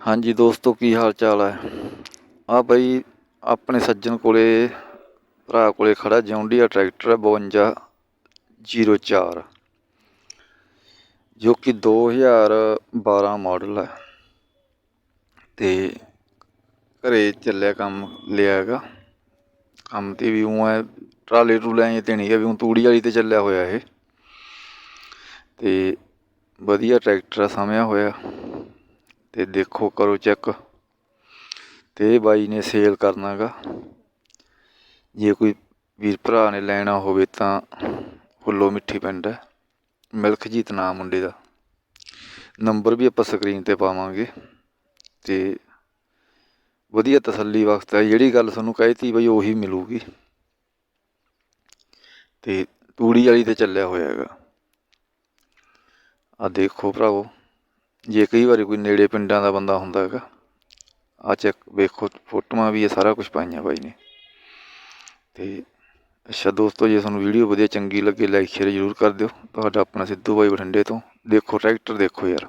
ਹਾਂਜੀ ਦੋਸਤੋ, ਕੀ ਹਾਲ ਚਾਲ ਹੈ? ਆ ਬਈ ਆਪਣੇ ਸੱਜਣ ਕੋਲੇ, ਭਰਾ ਕੋਲੇ ਖੜਾ ਜੌਂਡੀਆ ਟਰੈਕਟਰ ਹੈ 5204 ਜੋ ਕਿ 2012 ਮਾਡਲ ਹੈ। ਤੇ ਘਰੇ ਚੱਲਿਆ ਕੰਮ, ਲਿਆ ਹੈਗਾ। ਕੰਮ ਤੇ ਵੀ ਉਹ ਹੈ, ਟਰਾਲੇ ਟਰੂਲੇ ਐ ਤੇ ਨਹੀਂ ਹੈ, ਵੀ ਉਹ ਤੂੜੀ ਵਾਲੀ ਤੇ ਚੱਲਿਆ ਹੋਇਆ ਇਹ। ਤੇ ਵਧੀਆ ਟਰੈਕਟਰ ਆ ਸਮਿਆ ਹੋਇਆ। ਤੇ ਦੇਖੋ, ਕਰੋ ਚੈੱਕ। ਤੇ ਇਹ ਬਾਈ ਨੇ ਸੇਲ ਕਰਨਾਗਾ। ਜੇ ਕੋਈ ਵੀਰ ਭਰਾ ਨੇ ਲੈਣਾ ਹੋਵੇ ਤਾਂ ਫੁੱਲੋ ਮਿੱਠੀ ਪਿੰਡ ਹੈ। ਮਿਲਖਜੀਤ ਨਾਮ ਮੁੰਡੇ ਦਾ। ਨੰਬਰ ਵੀ ਆਪਾਂ ਸਕਰੀਨ ਤੇ ਪਾਵਾਂਗੇ। ਤੇ ਵਧੀਆ ਤਸੱਲੀ ਵਕਤ ਹੈ ਜਿਹੜੀ ਗੱਲ ਤੁਹਾਨੂੰ ਕਹਿਤੀ ਬਈ ਉਹੀ ਮਿਲੂਗੀ। ਤੇ ਤੂੜੀ ਵਾਲੀ ਤੇ ਚੱਲਿਆ ਹੋਇਆ ਹੈਗਾ। ਆ ਦੇਖੋ ਭਰਾਵੋ। ਜੇ ਕਈ ਵਾਰੀ ਕੋਈ ਨੇੜੇ ਪਿੰਡਾਂ ਦਾ ਬੰਦਾ ਹੁੰਦਾ ਹੈਗਾ ਆ ਚੈੱਕ ਵੇਖੋ, ਫੋਟੋਆਂ ਵੀ ਇਹ ਸਾਰਾ ਕੁਝ ਪਾਈਆਂ ਬਾਈ ਨੇ। ਤੇ ਅੱਛਾ ਦੋਸਤੋ, ਜੇ ਤੁਹਾਨੂੰ ਵੀਡੀਓ ਵਧੀਆ ਚੰਗੀ ਲੱਗੇ ਲਾਈਕ ਸ਼ੇਅਰ ਜ਼ਰੂਰ ਕਰ ਦਿਓ। ਤੁਹਾਡਾ ਆਪਣਾ ਸਿੱਧੂ ਬਾਈ ਬਠਿੰਡੇ ਤੋਂ। ਦੇਖੋ ਟਰੈਕਟਰ ਦੇਖੋ ਯਾਰ।